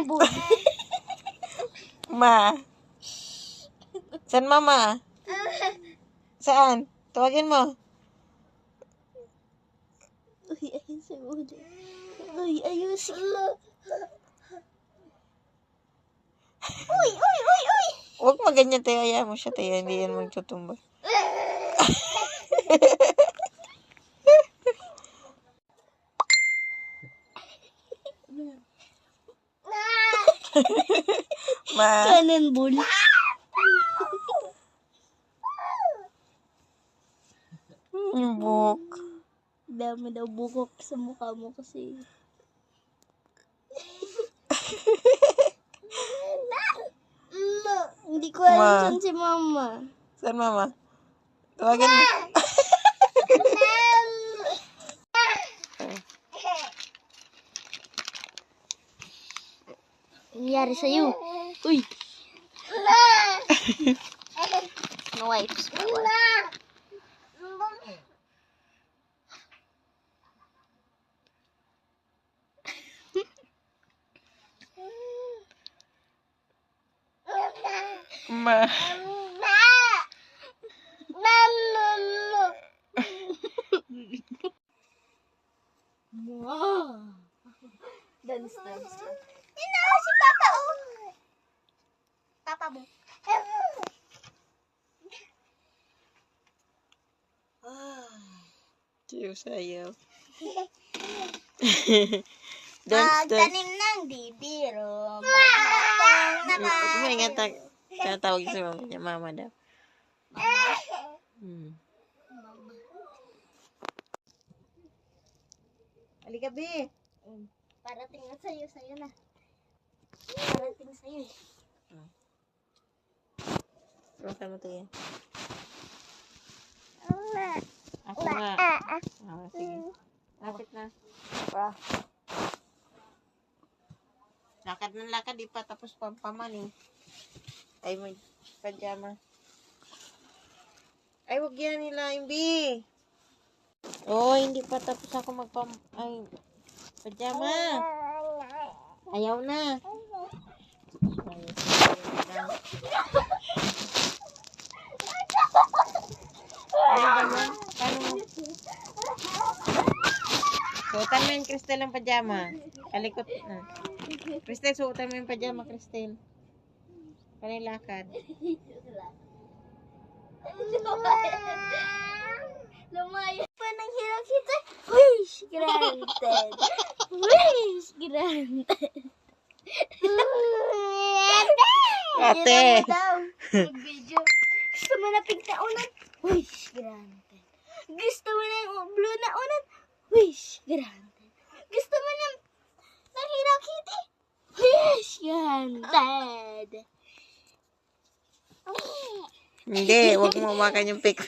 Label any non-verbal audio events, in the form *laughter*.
ng bull. *laughs* Ma. Saan mama? Saan? Tawagin mo. Uy, ayun si bull. Uy, ayusin mo. Uy, uy, uy, uy! Huwag maganyan tayo. Ayaw mo siya tayo. Hindi yan magtutumba. *laughs* Ma. Yung buhok. Dami daw bukok sa mukha mo kasi. Hindi *laughs* ko alam Ma. saan si mama. Saan mama? Tawagin mo. Nangyari sa'yo. Uy! *laughs* no wipes. Bawal. Ma. *laughs* Dance, dance, dance. Si Papa, oh! Papa mo. Tiyo. Dance, dance. Magtanim ng bibiro. May nga ta- tatawag mama niya. Mama daw. Hmm. Halika, be. Parating na sa'yo, sa'yo na. Parating sa'yo. Makan mo to yan. Ah, Ako nga. Ah, sige. Lapit na. Pa. Lakad ng lakad, di pa tapos pampaman eh. Ay, may pajama. Ay, wag yan nila, imbi. Oh, hindi pa tapos ako magpam... Ay, pajama. Ayaw na. Ay, Mo? Suotan mo yung Cristel ang pajama. Kalikot na. Cristel, suotan mo yung pajama, Cristel. Panilakad. Lumayo pa ng hirap kita. Wish granted. Wish granted. Ate. Gusto mo na pink na unan? Wish granted. Gusto mo na yung blue na unan? Wish granted. Gusto mo na ng Hello Kitty? Wish granted. Hindi, huwag mo umakan yung pick